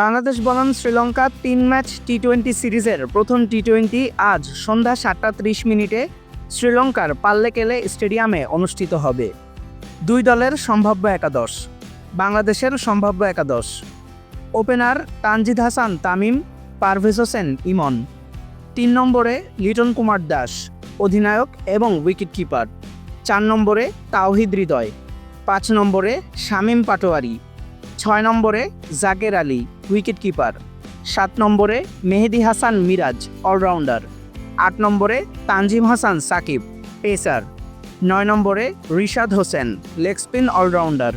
বাংলাদেশ বনাম শ্রীলঙ্কা তিন match T twenty সিরিজের প্রথম টি টোয়েন্টি আজ সন্ধ্যা সাতটা ত্রিশ মিনিটে শ্রীলঙ্কার পাল্লেকেলে স্টেডিয়ামে অনুষ্ঠিত হবে। দুই দলের সম্ভাব্য একাদশ, বাংলাদেশের সম্ভাব্য একাদশ। ওপেনার তানজিদ হাসান তামিম, পারভেজ হোসেন ইমন। তিন নম্বরে লিটন কুমার দাস, অধিনায়ক এবং উইকেট কিপার চার নম্বরে তাওহিদ হৃদয়। পাঁচ নম্বরে শামীম পাটোয়ারি। ছয় নম্বরে জাকের আলী উইকেট কিপার সাত নম্বরে মেহেদি হাসান মিরাজ অলরাউন্ডার আট নম্বরে তানজিম হাসান সাকিব পেসার নয় নম্বরে Rishad Hossain leg spin all rounder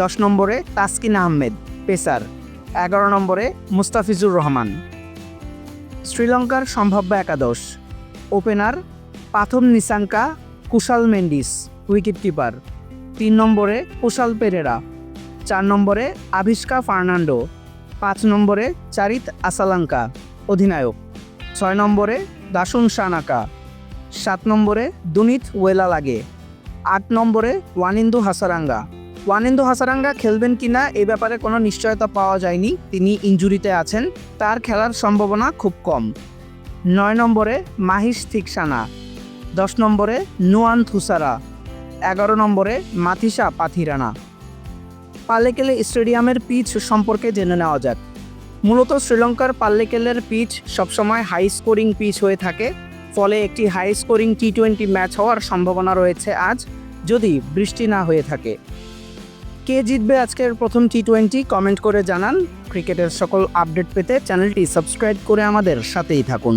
দশ নম্বরে তাসকিন আহমেদ পেসার এগারো নম্বরে মুস্তাফিজুর রহমান। শ্রীলঙ্কার সম্ভাব্য একাদশ। Opener Pathum Nissanka Kusal Mendis wicket keeper তিন নম্বরে কুশাল পেরেরা। চার নম্বরে আভিষ্কা ফার্নান্ডো, পাঁচ নম্বরে চারিত আসালাঙ্কা, অধিনায়ক। ছয় নম্বরে দাসুন সানাকা সাত নম্বরে দুনিত ওয়েলা লাগে, আট নম্বরে ওয়ানিন্দু হাসারাঙ্গা। ওয়ানিন্দু হাসারাঙ্গা খেলবেন কিনা এ ব্যাপারে কোনো নিশ্চয়তা পাওয়া যায়নি, তিনি ইনজুরিতে আছেন, তার খেলার সম্ভাবনা খুব কম। নয় নম্বরে মাহিস থিকসানা, দশ নম্বরে নুয়ান থুসারা, এগারো নম্বরে মাথিসা পাথিরানা। পাল্লেকেলে স্টেডিয়ামের পিচ সম্পর্কে জেনে নেওয়া যাক। মূলত শ্রীলঙ্কার পাল্লেকেলের পিচ সবসময় হাই স্কোরিং পিচ হয়ে থাকে, ফলে একটি high scoring T twenty match হওয়ার সম্ভাবনা রয়েছে আজ, যদি বৃষ্টি না হয়ে থাকে। কে জিতবে আজকের প্রথম টি টোয়েন্টি কমেন্ট করে জানান। ক্রিকেটের সকল আপডেট পেতে চ্যানেলটি সাবস্ক্রাইব করে আমাদের সাথেই থাকুন।